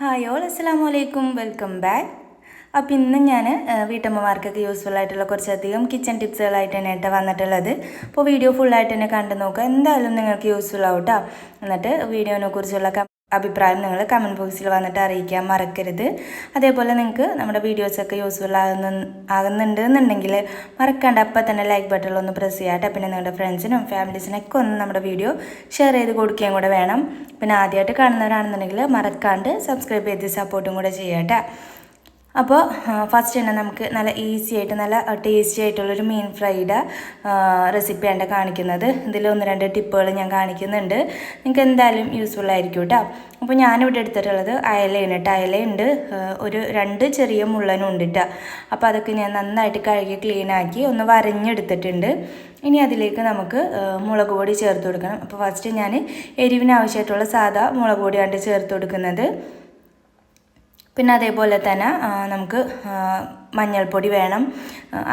Hi all അസ്സാം വലൈക്കും welcome back അപ്പോൾ ഇന്ന് ഞാൻ വീട്ടമ്മമാർക്കൊക്കെ യൂസ്ഫുൾ ആയിട്ടുള്ള കുറച്ചധികം കിച്ചൺ ടിപ്സുകളായിട്ട് തന്നെ ഇട്ട് വന്നിട്ടുള്ളത്. അപ്പോൾ വീഡിയോ ഫുള്ളായിട്ട് തന്നെ കണ്ടു നോക്കുക. എന്തായാലും നിങ്ങൾക്ക് യൂസ്ഫുൾ ആവും കേട്ടോ എന്നിട്ട് വീഡിയോനെ കുറിച്ചുള്ള അഭിപ്രായം നിങ്ങൾ കമന്റ് ബോക്സിൽ വന്നിട്ട് അറിയിക്കാൻ മറക്കരുത്. അതേപോലെ നിങ്ങൾക്ക് നമ്മുടെ വീഡിയോസൊക്കെ യൂസ്ഫുൾ ആകുന്ന ആകുന്നുണ്ട് എന്നുണ്ടെങ്കിൽ മറക്കാണ്ട് അപ്പം തന്നെ ലൈക്ക് ബട്ടൺ ഒന്ന് പ്രസ് ചെയ്യാട്ടെ പിന്നെ നിങ്ങളുടെ ഫ്രണ്ട്സിനും ഫാമിലീസിനൊക്കെ ഒന്ന് നമ്മുടെ വീഡിയോ ഷെയർ ചെയ്ത് കൊടുക്കുകയും കൂടെ വേണം. പിന്നെ ആദ്യമായിട്ട് കാണുന്നവരാണെന്നുണ്ടെങ്കിൽ മറക്കാണ്ട് സബ്സ്ക്രൈബ് ചെയ്ത് സപ്പോർട്ടും കൂടെ ചെയ്യാട്ടെ അപ്പോൾ ഫസ്റ്റ് തന്നെ നമുക്ക് നല്ല ഈസി ആയിട്ട് നല്ല ടേസ്റ്റി ആയിട്ടുള്ളൊരു മീൻ ഫ്രൈയുടെ റെസിപ്പിയാണ് കാണിക്കുന്നത്. ഇതിൽ ഒന്ന് രണ്ട് ടിപ്പുകൾ ഞാൻ കാണിക്കുന്നുണ്ട്. നിങ്ങൾക്ക് എന്തായാലും യൂസ്ഫുൾ ആയിരിക്കും കേട്ടോ. അപ്പോൾ ഞാനിവിടെ എടുത്തിട്ടുള്ളത് അയലയാണ് കേട്ടോ. അയലയുണ്ട് ഒരു രണ്ട് ചെറിയ മുള്ളനും ഉണ്ട് കേട്ടോ. അപ്പോൾ അതൊക്കെ ഞാൻ നന്നായിട്ട് കഴുകി ക്ലീനാക്കി ഒന്ന് വരഞ്ഞെടുത്തിട്ടുണ്ട്. ഇനി അതിലേക്ക് നമുക്ക് മുളക് പൊടി ചേർത്ത് കൊടുക്കണം. അപ്പോൾ ഫസ്റ്റ് ഞാൻ എരിവിന് ആവശ്യമായിട്ടുള്ള സാധാ മുളക് പൊടിയാണ് ചേർത്ത് കൊടുക്കുന്നത്. പിന്നെ അതേപോലെ തന്നെ നമുക്ക് മഞ്ഞൾപ്പൊടി വേണം.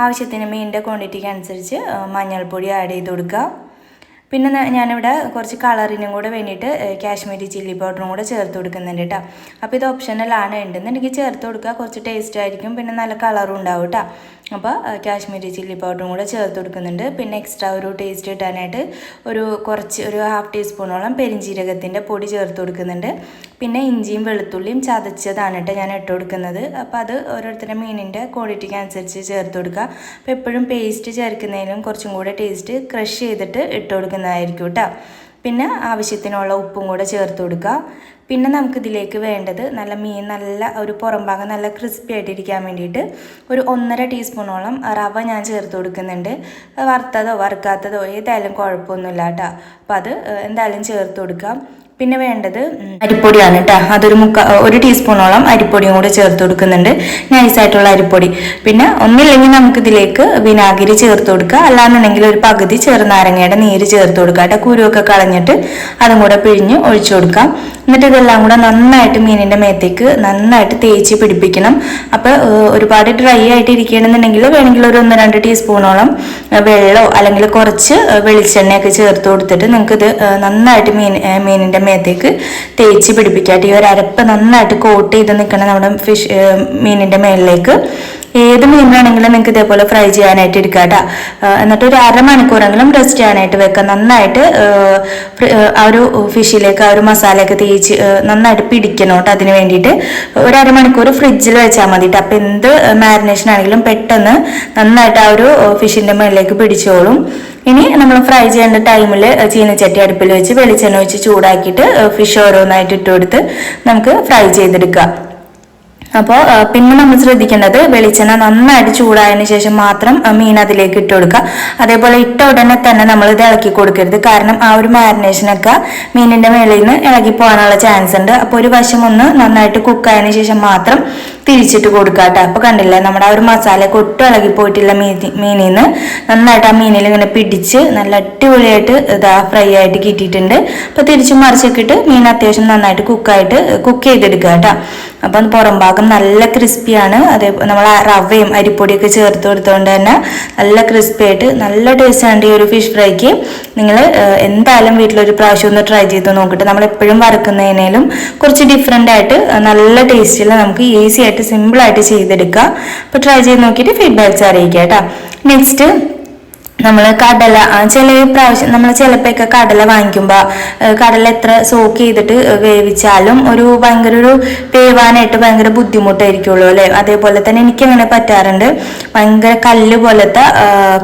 ആവശ്യത്തിന് മീനിന്റെ ക്വാണ്ടിറ്റിക്ക് അനുസരിച്ച് മഞ്ഞൾപ്പൊടി ആഡ് ചെയ്ത് കൊടുക്കുക. പിന്നെ ഞാനിവിടെ കുറച്ച് കളറിനും കൂടെ വേണ്ടിയിട്ട് കാശ്മീരി ചില്ലി പൗഡറും കൂടെ ചേർത്ത് കൊടുക്കുന്നുണ്ട് കേട്ടോ അപ്പോൾ ഇത് ഓപ്ഷനലാണ് ഉണ്ടെന്നുണ്ടെങ്കിൽ ചേർത്ത് കൊടുക്കുക. കുറച്ച് ടേസ്റ്റ് ആയിരിക്കും. പിന്നെ നല്ല കളറും ഉണ്ടാവും കേട്ടോ അപ്പോൾ കാശ്മീരി ചില്ലി പൗഡറും കൂടെ ചേർത്ത് കൊടുക്കുന്നുണ്ട്. പിന്നെ എക്സ്ട്രാ ഒരു ടേസ്റ്റ് കിട്ടാനായിട്ട് ഒരു കുറച്ച് ഒരു ഹാഫ് ടീസ്പൂണോളം പെരിഞ്ജീരകത്തിന്റെ പൊടി ചേർത്ത് കൊടുക്കുന്നുണ്ട്. പിന്നെ ഇഞ്ചിയും വെളുത്തുള്ളിയും ചതച്ചതാണ് കേട്ടോ ഞാൻ ഇട്ട് കൊടുക്കുന്നത്. അപ്പോൾ അത് ഓരോരുത്തരുടെ മീനിന്റെ ക്വാളിറ്റിക്ക് അനുസരിച്ച് ചേർത്ത് കൊടുക്കുക. അപ്പോൾ എപ്പോഴും പേസ്റ്റ് ചേർക്കുന്നതിലും കുറച്ചും കൂടെ ടേസ്റ്റ് ക്രഷ് ചെയ്തിട്ട് ഇട്ട് കൊടുക്കുന്നതായിരിക്കും കേട്ടോ. പിന്നെ ആവശ്യത്തിനുള്ള ഉപ്പും കൂടെ ചേർത്ത് കൊടുക്കുക. പിന്നെ നമുക്കിതിലേക്ക് വേണ്ടത് നല്ല മീൻ നല്ല ഒരു പുറം ഭാഗം നല്ല ക്രിസ്പി ആയിട്ടിരിക്കാൻ വേണ്ടിയിട്ട് ഒരു ഒന്നര ടീസ്പൂണോളം റവ ഞാൻ ചേർത്ത് കൊടുക്കുന്നുണ്ട്. വറുത്തതോ വറുക്കാത്തതോ ഏതായാലും കുഴപ്പമൊന്നുമില്ല കേട്ടോ. അപ്പോൾ അത് എന്തായാലും ചേർത്ത് കൊടുക്കാം. പിന്നെ വേണ്ടത് അരിപ്പൊടിയാണ് കേട്ടോ അതൊരു മുക്ക ഒരു ടീസ്പൂണോളം അരിപ്പൊടിയും കൂടെ ചേർത്ത് കൊടുക്കുന്നുണ്ട്. നൈസായിട്ടുള്ള അരിപ്പൊടി. പിന്നെ ഒന്നില്ലെങ്കിൽ നമുക്ക് ഇതിലേക്ക് വിനാഗിരി ചേർത്ത് കൊടുക്കുക. അല്ലാന്നുണ്ടെങ്കിൽ ഒരു പകുതി ചെറുനാരങ്ങയുടെ നീര് ചേർത്ത് കൊടുക്കുക കേട്ടോ കുരുവൊക്കെ കളഞ്ഞിട്ട് അതും കൂടെ പിഴിഞ്ഞ് ഒഴിച്ചു കൊടുക്കാം. എന്നിട്ട് ഇതെല്ലാം കൂടെ നന്നായിട്ട് മീനിന്റെ മേത്തേക്ക് നന്നായിട്ട് തേച്ച് പിടിപ്പിക്കണം. അപ്പോൾ ഒരുപാട് ഡ്രൈ ആയിട്ട് ഇരിക്കണമെന്നുണ്ടെങ്കിൽ വേണമെങ്കിൽ ഒരു ഒന്ന് രണ്ട് ടീസ്പൂണോളം വെള്ളമോ അല്ലെങ്കിൽ കുറച്ച് വെളിച്ചെണ്ണയൊക്കെ ചേർത്ത് കൊടുത്തിട്ട് നിങ്ങൾക്കിത് നന്നായിട്ട് മീൻ മീനിന്റെ മേത്തേക്ക് തേച്ച് പിടിപ്പിക്കാട്ട് ഈ ഒരു അരപ്പ് നന്നായിട്ട് കോട്ട് ചെയ്ത് നിൽക്കണം നമ്മുടെ ഫിഷ് മീനിന്റെ മേളിലേക്ക്. ഏത് മീനാണെങ്കിലും നിങ്ങൾക്ക് ഇതേപോലെ ഫ്രൈ ചെയ്യാനായിട്ട് എടുക്കാം കേട്ടോ എന്നിട്ട് ഒരു അരമണിക്കൂറെങ്കിലും റെസ്റ്റ് ചെയ്യാനായിട്ട് വെക്കുക നന്നായിട്ട് ആ ഒരു ഫിഷിലേക്ക് ആ ഒരു മസാലയൊക്കെ തേച്ച് നന്നായിട്ട് പിടിക്കണം കേട്ടോ അതിന് വേണ്ടിയിട്ട്. ഒരു അരമണിക്കൂർ ഫ്രിഡ്ജിൽ വെച്ചാൽ മതി കേട്ടോ അപ്പം എന്ത് മാരിനേഷൻ ആണെങ്കിലും പെട്ടെന്ന് നന്നായിട്ട് ആ ഒരു ഫിഷിന്റെ മുകളിലേക്ക് പിടിച്ചോളും. ഇനി നമ്മൾ ഫ്രൈ ചെയ്യേണ്ട ടൈമിൽ ചീനച്ചട്ടി അടുപ്പിൽ വെച്ച് വെളിച്ചെണ്ണ ഒഴിച്ച് ചൂടാക്കിയിട്ട് ഫിഷ് ഓരോന്നായിട്ട് ഇട്ട് കൊടുത്ത് നമുക്ക് ഫ്രൈ ചെയ്തെടുക്കാം. അപ്പോൾ പിന്നെ നമ്മൾ ശ്രദ്ധിക്കേണ്ടത് വെളിച്ചെണ്ണ നന്നായിട്ട് ചൂടായതിന് ശേഷം മാത്രം മീൻ അതിലേക്ക് ഇട്ട് കൊടുക്കുക. അതേപോലെ ഇട്ട ഉടനെ തന്നെ നമ്മൾ ഇത് ഇളക്കി കൊടുക്കരുത്. കാരണം ആ ഒരു മാരിനേഷനൊക്കെ മീനിന്റെ മേളിൽ നിന്ന് ഇളകി പോകാനുള്ള ചാൻസ് ഉണ്ട്. അപ്പോൾ ഒരു വശം ഒന്ന് നന്നായിട്ട് കുക്കായതിനു ശേഷം മാത്രം തിരിച്ചിട്ട് കൊടുക്കുക കേട്ടോ അപ്പോൾ കണ്ടില്ലേ നമ്മുടെ ആ ഒരു മസാലയൊക്കെ ഒട്ടും ഇളകി പോയിട്ടില്ല മീതി മീനിൽ നിന്ന് നന്നായിട്ട് ആ മീനിൽ ഇങ്ങനെ പിടിച്ച് നല്ല അടിപൊളിയായിട്ട് ഇതാ ഫ്രൈ ആയിട്ട് കിട്ടിയിട്ടുണ്ട്. അപ്പോൾ തിരിച്ചും മറിച്ചൊക്കെ ഇട്ട് മീൻ അത്യാവശ്യം നന്നായിട്ട് കുക്കായിട്ട് കുക്ക് ചെയ്തെടുക്കുക കേട്ടോ. അപ്പം പുറം ഭാഗം നല്ല ക്രിസ്പിയാണ് അതേ നമ്മൾ റവയും അരിപ്പൊടിയൊക്കെ ചേർത്ത് കൊടുത്തുകൊണ്ട് തന്നെ നല്ല ക്രിസ്പി ആയിട്ട് നല്ല ടേസ്റ്റ് ആണ് ഈ ഒരു ഫിഷ് ഫ്രൈക്ക് നിങ്ങൾ എന്തായാലും വീട്ടിലൊരു പ്രാവശ്യം ഒന്ന് ട്രൈ ചെയ്ത് നോക്കിയിട്ട് നമ്മൾ എപ്പോഴും വറുക്കുന്നതിനേലും കുറച്ച് ഡിഫറെന്റ് ആയിട്ട് നല്ല ടേസ്റ്റിൽ നമുക്ക് ഈസി ആയിട്ട് ചെയ്തെടുക്കുക. അപ്പോൾ ട്രൈ ചെയ്ത് നോക്കിയിട്ട് ഫീഡ്ബാക്ക്സ് അറിയിക്കുക കേട്ടോ. നെക്സ്റ്റ് നമ്മൾ കടല ചില പ്രാവശ്യം നമ്മൾ ചിലപ്പോഴൊക്കെ കടല വാങ്ങിക്കുമ്പോൾ കടല എത്ര സോക്ക് ചെയ്തിട്ട് വേവിച്ചാലും ഒരു ഭയങ്കര ഒരു വേവാനായിട്ട് ഭയങ്കര ബുദ്ധിമുട്ടായിരിക്കുള്ളൂ അല്ലേ? അതേപോലെ തന്നെ എനിക്ക് അങ്ങനെ പറ്റാറുണ്ട്. ഭയങ്കര കല്ല് പോലത്തെ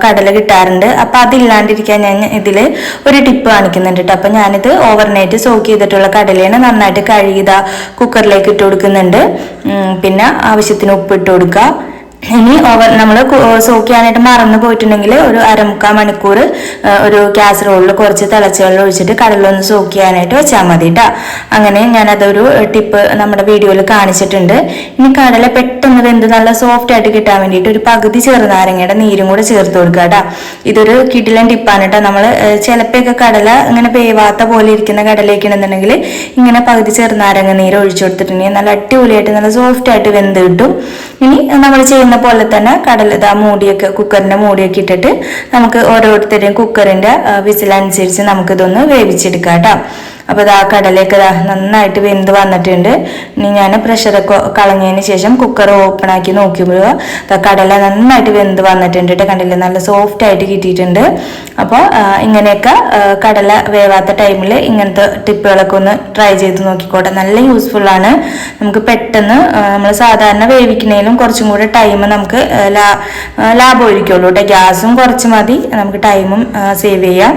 കടല കിട്ടാറുണ്ട്. അപ്പം അതില്ലാണ്ടിരിക്കാൻ ഞാൻ ഇതിൽ ഒരു ടിപ്പ് കാണിക്കുന്നുണ്ട് കേട്ടോ അപ്പം ഞാനിത് ഓവർനൈറ്റ് സോക്ക് ചെയ്തിട്ടുള്ള കടലയാണ് നന്നായിട്ട് കഴുകിത കുക്കറിലേക്ക് ഇട്ട് കൊടുക്കുന്നുണ്ട്. പിന്നെ ആവശ്യത്തിന് ഉപ്പ് ഇട്ട് കൊടുക്കുക ഇനി ഓവർ നമ്മൾ സോക്ക് ചെയ്യാനായിട്ട് മറന്നു പോയിട്ടുണ്ടെങ്കിൽ ഒരു അരമുക്കാൽ മണിക്കൂർ ഒരു കാസറോളിൽ കുറച്ച് തിളച്ച വെള്ളം ഒഴിച്ചിട്ട് കടലൊന്ന് സോക്ക് ചെയ്യാനായിട്ട് വെച്ചാൽ മതി കേട്ടോ അങ്ങനെ ഞാനതൊരു ടിപ്പ് നമ്മുടെ വീഡിയോയിൽ കാണിച്ചിട്ടുണ്ട്. ഇനി കടല പെട്ടെന്ന് വെന്ത് നല്ല സോഫ്റ്റ് ആയിട്ട് കിട്ടാൻ വേണ്ടിയിട്ട് ഒരു പകുതി ചെറുനാരങ്ങയുടെ നീരും കൂടെ ചേർത്ത് കൊടുക്കുക കേട്ടോ ഇതൊരു കിടിലൻ ടിപ്പാണ് കേട്ടോ നമ്മൾ ചിലപ്പോഴൊക്കെ കടല ഇങ്ങനെ വേവാത്ത പോലെ ഇരിക്കുന്ന ഇടുന്നുണ്ടെങ്കിൽ ഇങ്ങനെ പകുതി ചെറുനാരങ്ങ നീര് ഒഴിച്ചു കൊടുത്തിട്ടുണ്ടെങ്കിൽ നല്ല അടിപൊളിയായിട്ട് നല്ല സോഫ്റ്റ് ആയിട്ട് വെന്ത് കിട്ടും. ഇനി നമ്മൾ ചെയ്യുന്ന പോലെ തന്നെ കടൽ ഇതാ മൂടിയൊക്കെ കുക്കറിന്റെ മൂടിയൊക്കെ ഇട്ടിട്ട് നമുക്ക് ഓരോരുത്തരുടെയും കുക്കറിന്റെ വിസിലനുസരിച്ച് നമുക്കിതൊന്ന് വേവിച്ചെടുക്കാം കേട്ടോ. അപ്പോൾ ഇതാ കടലയൊക്കെ ഇതാ നന്നായിട്ട് വെന്ത് വന്നിട്ടുണ്ട്. ഇനി ഞാൻ പ്രഷറൊക്കെ കളഞ്ഞതിന് ശേഷം കുക്കർ ഓപ്പൺ ആക്കി നോക്കുമ്പോൾ ഇതാ കടല നന്നായിട്ട് വെന്ത് വന്നിട്ടുണ്ട് കേട്ടോ കണ്ടില്ലേ? നല്ല സോഫ്റ്റ് ആയിട്ട് കിട്ടിയിട്ടുണ്ട്. അപ്പോൾ ഇങ്ങനെയൊക്കെ കടല വേവാത്ത ടൈമിൽ ഇങ്ങനത്തെ ടിപ്പുകളൊക്കെ ഒന്ന് ട്രൈ ചെയ്ത് നോക്കിക്കോട്ടെ. നല്ല യൂസ്ഫുള്ളാണ് നമുക്ക് പെട്ടെന്ന് നമ്മൾ സാധാരണ വേവിക്കുന്നതിലും കുറച്ചും കൂടെ ടൈം നമുക്ക് ലാഭം ലാഭമായിരിക്കുള്ളൂ കേട്ടോ ഗ്യാസും കുറച്ച് മതി. നമുക്ക് ടൈമും സേവ് ചെയ്യാം.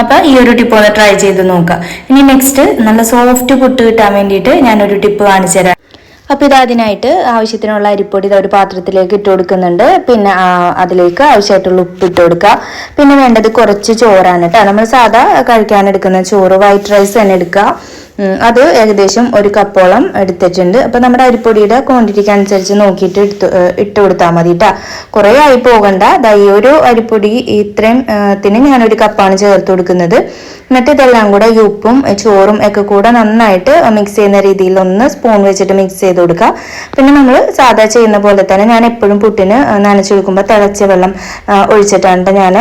അപ്പൊ ഈ ഒരു ടിപ്പ് ഒന്ന് ട്രൈ ചെയ്ത് നോക്കുക ഇനി നെക്സ്റ്റ് നല്ല സോഫ്റ്റ് പുട്ട് കിട്ടാൻ വേണ്ടിയിട്ട് ഞാനൊരു ടിപ്പ് കാണിച്ചു തരാം. അപ്പൊ ഇത് അതിനായിട്ട് ആവശ്യത്തിനുള്ള അരിപ്പൊടി ഒരു പാത്രത്തിലേക്ക് ഇട്ട് കൊടുക്കുന്നുണ്ട്. പിന്നെ അതിലേക്ക് ആവശ്യമായിട്ടുള്ള ഉപ്പ് ഇട്ട് കൊടുക്കുക പിന്നെ വേണ്ടത് കുറച്ച് ചോറാണ് കേട്ടോ. നമ്മൾ സാധാ കഴിക്കാൻ എടുക്കുന്ന ചോറ് വൈറ്റ് റൈസ് തന്നെ എടുക്കുക അത് ഏകദേശം ഒരു കപ്പോളം എടുത്തിട്ടുണ്ട്. അപ്പൊ നമ്മുടെ അരിപ്പൊടിയുടെ ക്വാണ്ടിറ്റിക്ക് അനുസരിച്ച് നോക്കിയിട്ട് എടുത്ത് ഇട്ട് കൊടുത്താൽ മതി കേട്ടോ കുറേ ആയി പോകണ്ട. ദാ ഈ ഒരു അരിപ്പൊടി ഇത്രയും തിന് ഞാനൊരു കപ്പാണ് ചേർത്ത് കൊടുക്കുന്നത്. എന്നിട്ട് ഇതെല്ലാം കൂടെ ഈ ഉപ്പും ചോറും ഒക്കെ കൂടെ നന്നായിട്ട് മിക്സ് ചെയ്യുന്ന രീതിയിൽ ഒന്ന് സ്പൂൺ വെച്ചിട്ട് മിക്സ് ചെയ്ത് കൊടുക്കുക പിന്നെ നമ്മൾ സാധാ ചെയ്യുന്ന പോലെ തന്നെ ഞാൻ എപ്പോഴും പുട്ടിന് നനച്ചു കൊടുക്കുമ്പോൾ തിളച്ച വെള്ളം ഒഴിച്ചിട്ടാണ് ഞാൻ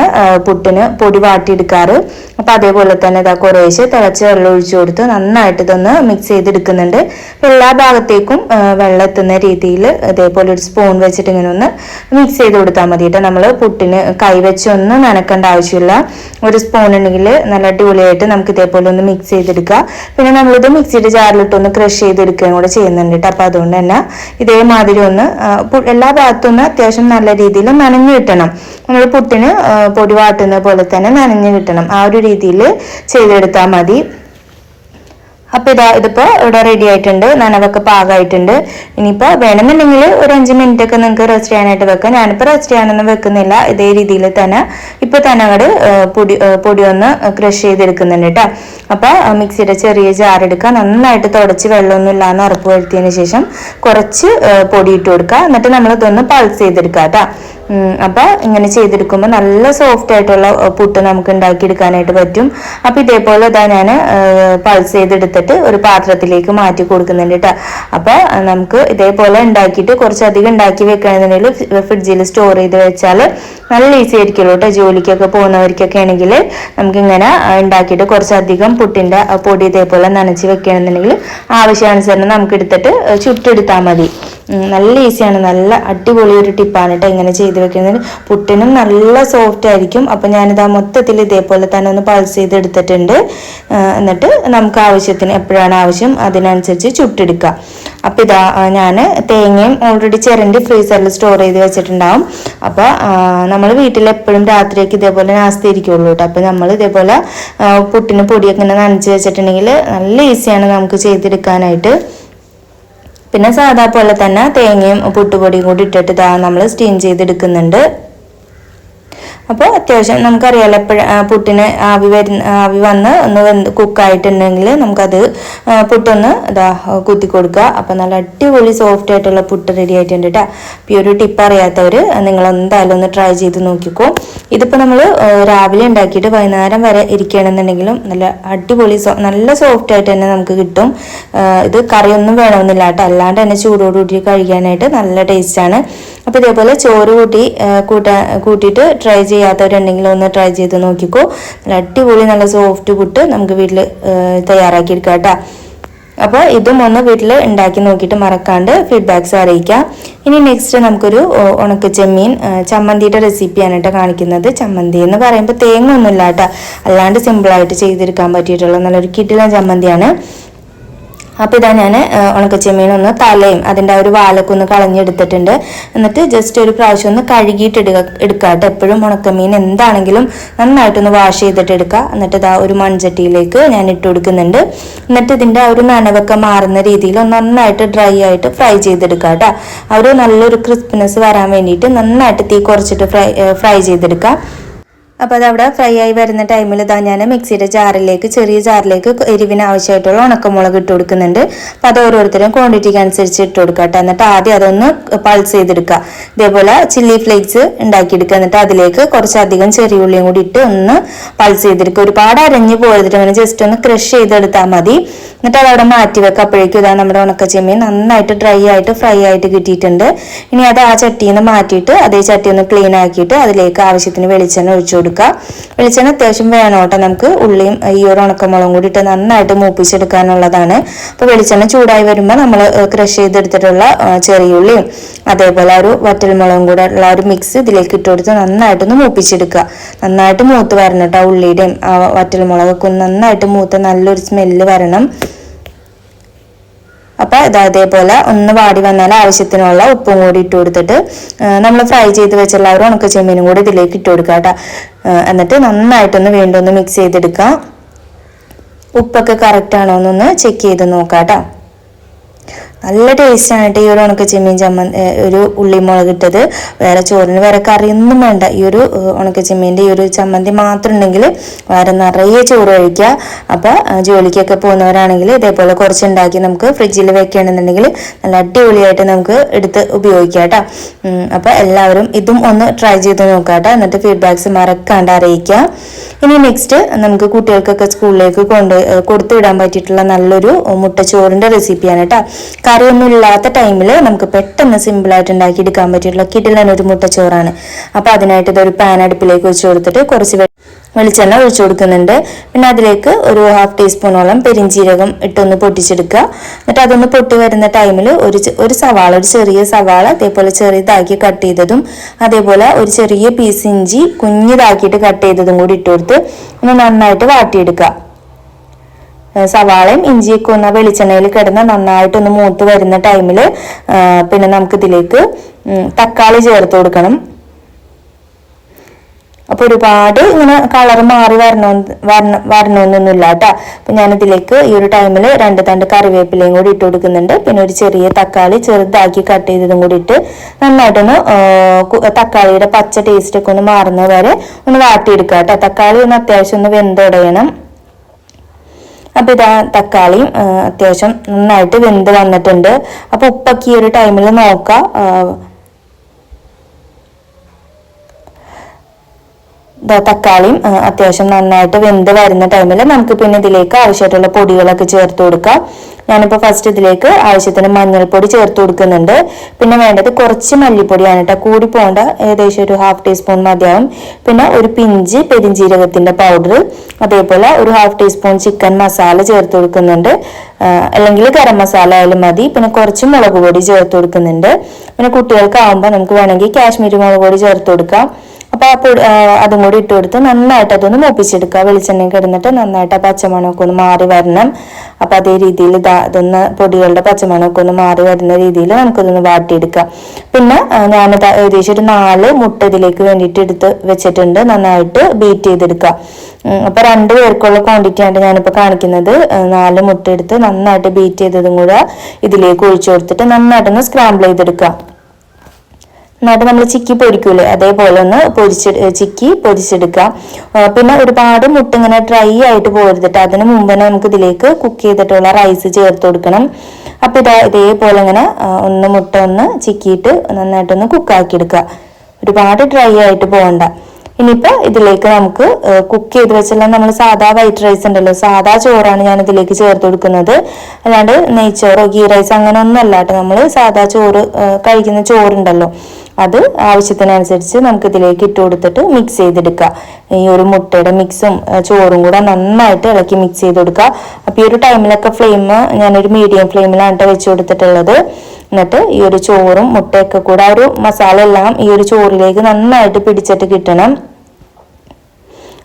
പുട്ടിന് പൊടി വാട്ടിയെടുക്കാറ്. അപ്പൊ അതേപോലെ തന്നെ ഇതാ കുറേശ്ശെ തിളച്ച വെള്ളം ഒഴിച്ചു കൊടുത്ത് നന്നായിട്ട് ഇതൊന്ന് മിക്സ് ചെയ്തെടുക്കുന്നുണ്ട്. അപ്പൊ എല്ലാ ഭാഗത്തേക്കും വെള്ളം എത്തുന്ന രീതിയിൽ ഇതേപോലെ ഒരു സ്പൂൺ വെച്ചിട്ട് ഇങ്ങനെ ഒന്ന് മിക്സ് ചെയ്ത് കൊടുത്താൽ മതി കേട്ടോ. നമ്മൾ പുട്ടിന് കൈവച്ചൊന്നും നനക്കേണ്ട ആവശ്യമില്ല. ഒരു സ്പൂൺ ഉണ്ടെങ്കിൽ നല്ല അടിപൊളിയായിട്ട് നമുക്ക് ഇതേപോലെ ഒന്ന് മിക്സ് ചെയ്തെടുക്കുക പിന്നെ നമ്മളിത് മിക്സിയുടെ ജാറിലിട്ട് ഒന്ന് ക്രഷ് ചെയ്തെടുക്കുകയും കൂടെ ചെയ്യുന്നുണ്ട് കേട്ടോ. അപ്പം അതുകൊണ്ട് തന്നെ ഇതേമാതിരി ഒന്ന് എല്ലാ ഭാഗത്തും ഒന്ന് അത്യാവശ്യം നല്ല രീതിയിൽ നനഞ്ഞു കിട്ടണം. നമ്മൾ പുട്ടിന് പൊടി വാട്ടുന്ന പോലെ തന്നെ നനഞ്ഞു കിട്ടണം. ആ ഒരു രീതിയിൽ ചെയ്തെടുത്താൽ മതി. അപ്പൊ ഇതാ ഇതിപ്പോ ഇവിടെ റെഡി ആയിട്ടുണ്ട്. നനവൊക്കെ പാകമായിട്ടുണ്ട് ഇനിയിപ്പോ വേണമെന്നുണ്ടെങ്കിൽ ഒരു അഞ്ച് മിനിറ്റ് ഒക്കെ നിങ്ങൾക്ക് റെസ്റ്റ് ചെയ്യാനായിട്ട് വെക്കാം. ഞാനിപ്പോ റെസ്റ്റ് ചെയ്യാനൊന്നും വെക്കുന്നില്ല. ഇതേ രീതിയിൽ തന്നെ ഇപ്പൊ തന്നെ അവിടെ പൊടി ഒന്ന് ക്രഷ് ചെയ്തെടുക്കുന്നുണ്ട് കേട്ടോ അപ്പൊ മിക്സിയുടെ ചെറിയ ജാർ നന്നായിട്ട് തുടച്ച് വെള്ളമൊന്നും ഇല്ലാന്ന് ഉറപ്പ് വരുത്തിയതിന് ശേഷം കുറച്ച് പൊടി ഇട്ട് കൊടുക്കുക. എന്നിട്ട് നമ്മൾ ഇതൊന്ന് പൾസ് ചെയ്തെടുക്കുക കേട്ടോ ഉം, അപ്പൊ ഇങ്ങനെ ചെയ്തെടുക്കുമ്പോൾ നല്ല സോഫ്റ്റ് ആയിട്ടുള്ള പുട്ട് നമുക്ക് ഉണ്ടാക്കിയെടുക്കാനായിട്ട് പറ്റും. അപ്പൊ ഇതേപോലെ ഇതാ ഞാൻ പൾസ് ചെയ്തെടുത്തിട്ട് ഒരു പാത്രത്തിലേക്ക് മാറ്റി കൊടുക്കുന്നുണ്ട് കേട്ടോ അപ്പൊ നമുക്ക് ഇതേപോലെ ഉണ്ടാക്കിയിട്ട് കുറച്ചധികം ഉണ്ടാക്കി വെക്കണമെന്നുണ്ടെങ്കിൽ ഫ്രിഡ്ജിൽ സ്റ്റോർ ചെയ്ത് വെച്ചാൽ നല്ല ഈസി ആയിരിക്കുമല്ലോ കേട്ടോ ജോലിക്കൊക്കെ പോകുന്നവർക്കൊക്കെ ആണെങ്കിൽ നമുക്ക് ഇങ്ങനെ ഉണ്ടാക്കിയിട്ട് കുറച്ചധികം പുട്ടിന്റെ പൊടി ഇതേപോലെ നനച്ച് വെക്കുകയാണെന്നുണ്ടെങ്കിൽ ആവശ്യാനുസരണം നമുക്ക് എടുത്തിട്ട് ചുട്ടെടുത്താൽ മതി. നല്ല ഈസിയാണ്. നല്ല അടിപൊളി ഒരു ടിപ്പാണ് കേട്ടോ ഇങ്ങനെ ചെയ്ത് വെക്കുന്നത് പുട്ടിനും നല്ല സോഫ്റ്റ് ആയിരിക്കും. അപ്പം ഞാനിത് ആ മൊത്തത്തിൽ ഇതേപോലെ തന്നെ ഒന്ന് പൾസ് ചെയ്ത് എടുത്തിട്ടുണ്ട്. എന്നിട്ട് നമുക്ക് ആവശ്യത്തിന് എപ്പോഴാണ് ആവശ്യം അതിനനുസരിച്ച് ചുട്ടെടുക്കുക അപ്പം ഇതാ ഞാൻ തേങ്ങയും ഓൾറെഡി ചിരണ്ടി ഫ്രീസറിൽ സ്റ്റോർ ചെയ്ത് വെച്ചിട്ടുണ്ടാവും. അപ്പോൾ നമ്മൾ വീട്ടിൽ എപ്പോഴും രാത്രിയൊക്കെ ഇതേപോലെ നാസ്തിരിക്കുള്ളൂ കേട്ടോ അപ്പം നമ്മൾ ഇതേപോലെ പുട്ടിന് പൊടിയൊക്കെ ഇങ്ങനെ നനച്ച് വെച്ചിട്ടുണ്ടെങ്കിൽ നല്ല ഈസിയാണ് നമുക്ക് ചെയ്തെടുക്കാനായിട്ട്. പിന്നെ സാധാ പോലെ തന്നെ തേങ്ങയും പുട്ടുപൊടിയും കൂടി ഇട്ടിട്ട് ഇതാ നമ്മൾ സ്റ്റീം ചെയ്തെടുക്കുന്നുണ്ട്. അപ്പോൾ അത്യാവശ്യം നമുക്കറിയാലോ എപ്പോഴും പുട്ടിന് ആവി വരുന്ന ആവി വന്ന് ഒന്ന് വെന്ത് കുക്കായിട്ടുണ്ടെങ്കിൽ നമുക്കത് പുട്ടൊന്ന് ഇതാ കുത്തി കൊടുക്കുക അപ്പം നല്ല അടിപൊളി സോഫ്റ്റ് ആയിട്ടുള്ള പുട്ട് റെഡി ആയിട്ടുണ്ട് കേട്ടോ അപ്പോൾ ഈ ഒരു ടിപ്പ് അറിയാത്തവർ നിങ്ങൾ എന്തായാലും ഒന്ന് ട്രൈ ചെയ്ത് നോക്കിക്കോ. ഇതിപ്പോൾ നമ്മൾ രാവിലെ ഉണ്ടാക്കിയിട്ട് വൈകുന്നേരം വരെ ഇരിക്കുകയാണെന്നുണ്ടെങ്കിലും നല്ല അടിപൊളി സോ നല്ല സോഫ്റ്റ് ആയിട്ട് തന്നെ നമുക്ക് കിട്ടും. ഇത് കറിയൊന്നും വേണമെന്നില്ല കേട്ടോ അല്ലാണ്ട് തന്നെ ചൂടോട് കൂടി കഴിക്കാനായിട്ട് നല്ല ടേസ്റ്റാണ് അപ്പോൾ ഇതേപോലെ ചോറ് കൂട്ടി കൂട്ടാ കൂട്ടിയിട്ട് ട്രൈ ചെയ്യാത്തവരുണ്ടെങ്കിൽ ഒന്ന് ട്രൈ ചെയ്ത് നോക്കിക്കോ. നല്ല അടിപൊളി നല്ല സോഫ്റ്റ് പുട്ട് നമുക്ക് വീട്ടിൽ തയ്യാറാക്കി എടുക്കാം കേട്ടോ. അപ്പോൾ ഇതും ഒന്ന് വീട്ടിൽ ഉണ്ടാക്കി നോക്കിയിട്ട് മറക്കാണ്ട് ഫീഡ്ബാക്ക്സ് അറിയിക്കാം. ഇനി നെക്സ്റ്റ് നമുക്കൊരു ഉണക്ക ചെമ്മീൻ ചമ്മന്തിയുടെ റെസിപ്പിയാണ് കേട്ടോ കാണിക്കുന്നത്. ചമ്മന്തി എന്ന് പറയുമ്പോൾ തേങ്ങ ഒന്നുമില്ല കേട്ടോ. അല്ലാണ്ട് സിമ്പിളായിട്ട് ചെയ്തെടുക്കാൻ പറ്റിയിട്ടുള്ള നല്ലൊരു കിട്ടില ചമ്മന്തിയാണ്. അപ്പോൾ ഇതാ ഞാൻ ഉണക്കച്ചെമ്മീൻ ഒന്ന് തലയും അതിന്റെ ആ ഒരു വാലൊക്കെ ഒന്ന് കളഞ്ഞെടുത്തിട്ടുണ്ട്. എന്നിട്ട് ജസ്റ്റ് ഒരു പ്രാവശ്യം ഒന്ന് കഴുകിയിട്ട് എടുക്കുക എടുക്കാട്ടോ. കേട്ടോ എപ്പോഴും ഉണക്കമീൻ എന്താണെങ്കിലും നന്നായിട്ടൊന്ന് വാഷ് ചെയ്തിട്ട് എടുക്കുക എന്നിട്ട് ഇതാ ഒരു മൺചട്ടിയിലേക്ക് ഞാൻ ഇട്ട് കൊടുക്കുന്നുണ്ട്. എന്നിട്ട് ഇതിന്റെ ആ ഒരു നനവൊക്കെ മാറുന്ന രീതിയിൽ ഒന്ന് നന്നായിട്ട് ഡ്രൈ ആയിട്ട് ഫ്രൈ ചെയ്തെടുക്കുക കേട്ടോ ആ ഒരു നല്ലൊരു ക്രിസ്പിനെസ് വരാൻ വേണ്ടിയിട്ട് നന്നായിട്ട് തീ കുറച്ചിട്ട് ഫ്രൈ ഫ്രൈ ചെയ്തെടുക്കുക അപ്പോൾ അതവിടെ ഫ്രൈ ആയി വരുന്ന ടൈമിൽ ഇതാ ഞാൻ മിക്സിയുടെ ജാറിലേക്ക് ചെറിയ ജാറിലേക്ക് എരിവിന് ആവശ്യമായിട്ടുള്ള ഉണക്കമുളക് ഇട്ട് കൊടുക്കുന്നുണ്ട്. അപ്പോൾ അത് ഓരോരുത്തരും ക്വാണ്ടിറ്റിക്ക് അനുസരിച്ച് ഇട്ട് കൊടുക്കുക കേട്ടോ എന്നിട്ട് ആദ്യം അതൊന്ന് പൾസ് ചെയ്തെടുക്കുക ഇതേപോലെ ചില്ലി ഫ്ലേക്സ് ഉണ്ടാക്കിയെടുക്കുക എന്നിട്ട് അതിലേക്ക് കുറച്ചധികം ചെറിയ ഉള്ളിയും കൂടി ഇട്ട് ഒന്ന് പൾസ് ചെയ്തെടുക്കുക ഒരുപാട് അരഞ്ഞു പോയതിട്ട് അങ്ങനെ ജസ്റ്റ് ഒന്ന് ക്രഷ് ചെയ്തെടുത്താൽ മതി. എന്നിട്ട് അതവിടെ മാറ്റി വെക്കുക അപ്പോഴേക്കും ഇതാ നമ്മുടെ ഉണക്ക ചെമ്മീൻ നന്നായിട്ട് ഡ്രൈ ആയിട്ട് ഫ്രൈ ആയിട്ട് കിട്ടിയിട്ടുണ്ട്. ഇനി അത് ആ ചട്ടിയിൽ നിന്ന് മാറ്റിയിട്ട് അതേ ചട്ടി ഒന്ന് ക്ലീൻ ആക്കിയിട്ട് അതിലേക്ക് ആവശ്യത്തിന് വെളിച്ചെണ്ണ ഒഴിച്ചു കൊടുക്കുക. വെളിച്ചെണ്ണ അത്യാവശ്യം വേണം കേട്ടോ. നമുക്ക് ഉള്ളിയും ഈ ഒരു ഉണക്കമുളകും കൂടി ഇട്ട് നന്നായിട്ട് മൂപ്പിച്ചെടുക്കാനുള്ളതാണ്. അപ്പോൾ വെളിച്ചെണ്ണ ചൂടായി വരുമ്പോൾ നമ്മൾ ക്രഷ് ചെയ്തെടുത്തിട്ടുള്ള ആ, ചെറിയ ഉള്ളിയും അതേപോലെ ഒരു വറ്റൽമുളകും കൂടെ ഉള്ള ഒരു മിക്സ് ഇതിലേക്ക് ഇട്ട് കൊടുത്ത് നന്നായിട്ടൊന്ന് മൂപ്പിച്ചെടുക്കുക. നന്നായിട്ട് മൂത്ത് വരണം കേട്ടോ ഉള്ളിയുടെയും വറ്റൽമുളകൊക്കെ നന്നായിട്ട് മൂത്ത് നല്ലൊരു സ്മെല്ല് വരണം. അപ്പോൾ ഇത് അതേപോലെ ഒന്ന് വാടി വന്നാൽ ആവശ്യത്തിനുള്ള ഉപ്പും കൂടി ഇട്ട് കൊടുത്തിട്ട് നമ്മൾ ഫ്രൈ ചെയ്ത് വെച്ചുള്ള ഒരു ഉണക്ക ചെമ്മീനും കൂടി ഇതിലേക്ക് ഇട്ട് കൊടുക്കുക കേട്ടോ. എന്നിട്ട് നന്നായിട്ടൊന്ന് വീണ്ടും ഒന്ന് മിക്സ് ചെയ്തെടുക്കുക ഉപ്പൊക്കെ കറക്റ്റ് ആണോ എന്നൊന്ന് ചെക്ക് ചെയ്ത് നോക്കാം കേട്ടോ. നല്ല ടേസ്റ്റ് ആണ് കേട്ടോ ഈ ഒരു ഉണക്ക ചെമ്മീൻ ഏഹ് ഒരു ഉള്ളിമുളക് ഇട്ടത്. വേറെ ചോറിന് വേറെ കറിയൊന്നും വേണ്ട. ഈ ഒരു ഉണക്ക ചെമ്മീന്റെ ഈ ഒരു ചമ്മന്തി മാത്രം ഉണ്ടെങ്കിൽ വേറെ നിറയെ ചോറ് കഴിക്കുക. അപ്പോൾ ജോലിക്കൊക്കെ പോകുന്നവരാണെങ്കിൽ ഇതേപോലെ കുറച്ചുണ്ടാക്കി നമുക്ക് ഫ്രിഡ്ജിൽ വെക്കുകയാണെന്നുണ്ടെങ്കിൽ നല്ല അടിപൊളിയായിട്ട് നമുക്ക് എടുത്ത് ഉപയോഗിക്കാം കേട്ടോ അപ്പോൾ എല്ലാവരും ഇതും ഒന്ന് ട്രൈ ചെയ്ത് നോക്കാം കേട്ടോ എന്നിട്ട് ഫീഡ്ബാക്ക്സ് മറക്കാണ്ട് അറിയിക്കുക. ഇനി നെക്സ്റ്റ് നമുക്ക് കുട്ടികൾക്കൊക്കെ സ്കൂളിലേക്ക് കൊണ്ട് കൊടുത്തു വിടാൻ പറ്റിയിട്ടുള്ള നല്ലൊരു മുട്ടച്ചോറിന്റെ റെസിപ്പിയാണ് കേട്ടോ കറിയൊന്നും ഇല്ലാത്ത ടൈമിൽ നമുക്ക് പെട്ടെന്ന് സിമ്പിളായിട്ട് ഉണ്ടാക്കി എടുക്കാൻ പറ്റിയിട്ടുള്ള കിടിലൻ ഒരു മുട്ടച്ചോറാണ്. അപ്പോൾ അതിനായിട്ട് ഇതൊരു പാൻ അടുപ്പിലേക്ക് വെച്ച് കൊടുത്തിട്ട് കുറച്ച് വെളിച്ചെണ്ണ ഒഴിച്ചു കൊടുക്കുന്നുണ്ട്. പിന്നെ അതിലേക്ക് ഒരു ഹാഫ് ടീസ്പൂണോളം പെരിഞ്ചീരകം ഇട്ടൊന്ന് പൊട്ടിച്ചെടുക്കുക. എന്നിട്ട് അതൊന്ന് പൊട്ടി വരുന്ന ടൈമിൽ ഒരു ഒരു സവാള ഒരു ചെറിയ സവാള അതേപോലെ ചെറിയതാക്കി കട്ട് ചെയ്തതും അതേപോലെ ഒരു ചെറിയ പീസ് ഇഞ്ചി കുഞ്ഞിതാക്കിയിട്ട് കട്ട് ചെയ്തതും കൂടി ഇട്ട് കൊടുത്ത് ഒന്ന് നന്നായിട്ട് വാട്ടിയെടുക്കുക. സവാളയും ഇഞ്ചിയൊക്കെ ഒന്ന് വെളിച്ചെണ്ണയിൽ കിടന്ന് നന്നായിട്ടൊന്ന് മൂത്ത് വരുന്ന ടൈമിൽ പിന്നെ നമുക്കിതിലേക്ക് ഇതിലേക്ക് തക്കാളി ചേർത്ത് കൊടുക്കണം. അപ്പൊ ഒരുപാട് ഇങ്ങനെ കളർ മാറി വരണോ വരണ വരണമെന്നൊന്നുമില്ല കേട്ടോ. അപ്പൊ ഞാനിതിലേക്ക് ഈ ഒരു ടൈമിൽ രണ്ട് തണ്ട് കറിവേപ്പിലയും കൂടി ഇട്ട് കൊടുക്കുന്നുണ്ട്. പിന്നെ ഒരു ചെറിയ തക്കാളി ചെറുതാക്കി കട്ട് ചെയ്തതും കൂടി ഇട്ട് നന്നായിട്ടൊന്ന് തക്കാളിയുടെ പച്ച ടേസ്റ്റ് ഒക്കെ ഒന്ന് മാറുന്നത് വരെ ഒന്ന് വാട്ടിയെടുക്കുക കേട്ടോ. തക്കാളി ഒന്ന് അത്യാവശ്യം ഒന്ന് വെന്തുടയണം. അപ്പൊ ഇതാ തക്കാളിയും അത്യാവശ്യം നന്നായിട്ട് വെന്ത് വന്നിട്ടുണ്ട്. അപ്പൊ ഉപ്പൊക്കെ ഈ ഒരു ടൈമിൽ നോക്കാം ആ, ദാ തക്കാളിയും അത്യാവശ്യം നന്നായിട്ട് വെന്ത് വരുന്ന ടൈമിൽ നമുക്ക് പിന്നെ ഇതിലേക്ക് ആവശ്യമായിട്ടുള്ള പൊടികളൊക്കെ ചേർത്ത് കൊടുക്കാം. ഞാനിപ്പോൾ ഫസ്റ്റ് ഇതിലേക്ക് ആവശ്യത്തിന് മഞ്ഞൾപ്പൊടി ചേർത്ത് കൊടുക്കുന്നുണ്ട്. പിന്നെ വേണ്ടത് കുറച്ച് മല്ലിപ്പൊടിയാണ് കേട്ടോ കൂടി പോകേണ്ട ഏകദേശം ഒരു ഹാഫ് ടീസ്പൂൺ മതിയാവും. പിന്നെ ഒരു പിഞ്ച് പെരിഞ്ജീരകത്തിന്റെ പൗഡർ അതേപോലെ ഒരു ഹാഫ് ടീസ്പൂൺ ചിക്കൻ മസാല ചേർത്ത് കൊടുക്കുന്നുണ്ട്. അല്ലെങ്കിൽ ഗരം മസാല ആയാലും മതി. പിന്നെ കുറച്ച് മുളക് പൊടി ചേർത്ത് കൊടുക്കുന്നുണ്ട്. പിന്നെ കുട്ടികൾക്കാവുമ്പോൾ നമുക്ക് വേണമെങ്കിൽ കാശ്മീരി മുളക് പൊടി ചേർത്ത് കൊടുക്കാം. അപ്പൊ ആ പൊടി അതും കൂടി ഇട്ട് കൊടുത്ത് നന്നായിട്ട് അതൊന്ന് മൂപ്പിച്ചെടുക്കുക. വെളിച്ചെണ്ണയിൽ കിടന്നിട്ട് നന്നായിട്ട് ആ പച്ചമണമൊക്കെ ഒന്ന് മാറി വരണം. അപ്പൊ അതേ രീതിയിൽ ഇതാ അതൊന്ന് പൊടികളുടെ പച്ചമണമൊക്കെ ഒന്ന് മാറി വരുന്ന രീതിയിൽ നമുക്കിതൊന്ന് വാട്ടിയെടുക്കാം. പിന്നെ ഞാൻ ഏകദേശം ഒരു നാല് മുട്ട ഇതിലേക്ക് വേണ്ടിയിട്ട് എടുത്ത് വെച്ചിട്ടുണ്ട്. നന്നായിട്ട് ബീറ്റ് ചെയ്തെടുക്കുക അപ്പോൾ അപ്പൊ രണ്ട് പേർക്കുള്ള ക്വാണ്ടിറ്റി ആണ് ഞാനിപ്പോ കാണിക്കുന്നത്. നാല് മുട്ട എടുത്ത് നന്നായിട്ട് ബീറ്റ് ചെയ്തതും കൂടെ ഇതിലേക്ക് ഒഴിച്ചു കൊടുത്തിട്ട് നന്നായിട്ടൊന്ന് സ്ക്രാമ്പിൾ ചെയ്തെടുക്കുക എന്നിട്ട് നമ്മൾ ചിക്കി പൊരിക്കൂലേ? അതേപോലെ ഒന്ന് പൊരിച്ച് ചിക്കി പൊരിച്ചെടുക്കുക. പിന്നെ ഒരുപാട് മുട്ട ഇങ്ങനെ ഡ്രൈ ആയിട്ട് പോരുതിട്ട് അതിന് മുമ്പ് തന്നെ നമുക്ക് ഇതിലേക്ക് കുക്ക് ചെയ്തിട്ടുള്ള റൈസ് ചേർത്ത് കൊടുക്കണം. അപ്പൊ ഇതാ ഇതേപോലെ ഇങ്ങനെ ഒന്ന് മുട്ട ഒന്ന് ചിക്കിയിട്ട് നന്നായിട്ടൊന്ന് കുക്കാക്കി എടുക്കുക ഒരുപാട് ഡ്രൈ ആയിട്ട് പോകണ്ട. ഇനിയിപ്പോ ഇതിലേക്ക് നമുക്ക് കുക്ക് ചെയ്ത് വെച്ചാൽ നമ്മൾ സാധാ വൈറ്റ് റൈസ് ഉണ്ടല്ലോ സാധാ ചോറാണ് ഞാൻ ഇതിലേക്ക് ചേർത്ത് കൊടുക്കുന്നത്. അല്ലാണ്ട് നെയ്ച്ചോറോ ഗീ റൈസ് അങ്ങനെ ഒന്നും അല്ലാട്ടോ. നമ്മൾ സാധാ ചോറ് കഴിക്കുന്ന ചോറുണ്ടല്ലോ. അത് ആവശ്യത്തിനനുസരിച്ച് നമുക്ക് ഇതിലേക്ക് ഇട്ട് കൊടുത്തിട്ട് മിക്സ് ചെയ്തെടുക്കുക. ഈ ഒരു മുട്ടയുടെ മിക്സും ചോറും കൂടെ നന്നായിട്ട് ഇളക്കി മിക്സ് ചെയ്ത് കൊടുക്കുക അപ്പൊ ഈ ഒരു ടൈമിലൊക്കെ ഫ്ലെയിം ഞാനൊരു മീഡിയം ഫ്ലെയിമിലാണ് വെച്ച് കൊടുത്തിട്ടുള്ളത്. എന്നിട്ട് ഈ ഒരു ചോറും മുട്ടയൊക്കെ കൂടെ ഒരു മസാല എല്ലാം ഈ ഒരു ചോറിലേക്ക് നന്നായിട്ട് പിടിച്ചിട്ട് കിട്ടണം.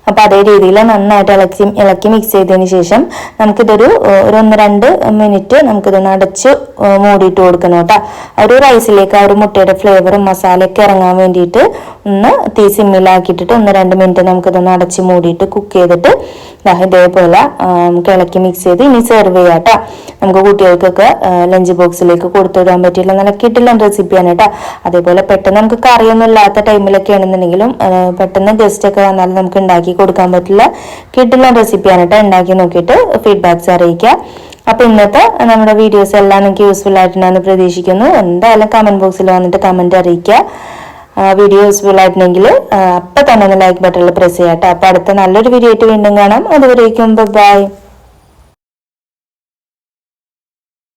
അപ്പൊ അതേ രീതിയിൽ നന്നായിട്ട് ഇളക്കി ഇളക്കി മിക്സ് ചെയ്തതിന് ശേഷം നമുക്കിതൊരു ഒരു ഒന്ന് രണ്ട് മിനിറ്റ് നമുക്കിതൊന്ന് അടച്ച് മൂടിയിട്ട് കൊടുക്കണം കേട്ടോ. ഒരു റൈസിലേക്ക് ആ ഒരു മുട്ടയുടെ ഫ്ലേവറും മസാലയൊക്കെ ഇറങ്ങാൻ വേണ്ടിയിട്ട് ഒന്ന് തീ സിമ്മിലാക്കിയിട്ടിട്ട് ഒന്ന് രണ്ട് മിനിറ്റ് നമുക്കിതൊന്ന് അടച്ച് മൂടിയിട്ട് കുക്ക് ചെയ്തിട്ട് ഇതേപോലെ നമുക്ക് മിക്സ് ചെയ്ത് ഇനി സെർവ് ചെയ്യാം കേട്ടോ നമുക്ക് കുട്ടികൾക്കൊക്കെ ലഞ്ച് ബോക്സിലേക്ക് കൊടുത്തുവിടാൻ പറ്റില്ല നല്ല കിട്ടില്ല റെസിപ്പിയാണ് കേട്ടോ അതേപോലെ പെട്ടെന്ന് നമുക്ക് കറിയൊന്നും ഇല്ലാത്ത ടൈമിലൊക്കെ ആണെന്നുണ്ടെങ്കിലും പെട്ടെന്ന് ഗസ്റ്റ് ഒക്കെ വന്നാൽ നമുക്ക് ഉണ്ടാക്കി കൊടുക്കാൻ പറ്റില്ല കിട്ടില്ല റെസിപ്പിയാണ് കേട്ടോ ഉണ്ടാക്കി നോക്കിയിട്ട് ഫീഡ്ബാക്ക്സ് അറിയിക്കുക. അപ്പൊ ഇന്നത്തെ നമ്മുടെ വീഡിയോസ് എല്ലാം നിങ്ങൾക്ക് യൂസ്ഫുൾ ആയിട്ടുണ്ടെന്ന് പ്രതീക്ഷിക്കുന്നു. എന്തായാലും കമന്റ് ബോക്സിൽ വന്നിട്ട് കമന്റ് അറിയിക്കുക. വീഡിയോ യൂസ്ഫുൾ ആയിട്ടുണ്ടെങ്കിൽ അപ്പൊ തന്നെ ഒന്ന് ലൈക്ക് ബട്ടണിൽ പ്രസ് ചെയ്യാം കേട്ടോ അപ്പൊ അടുത്ത നല്ലൊരു വീഡിയോ ആയിട്ട് വീണ്ടും കാണാം. അതുവരേക്കും ബൈ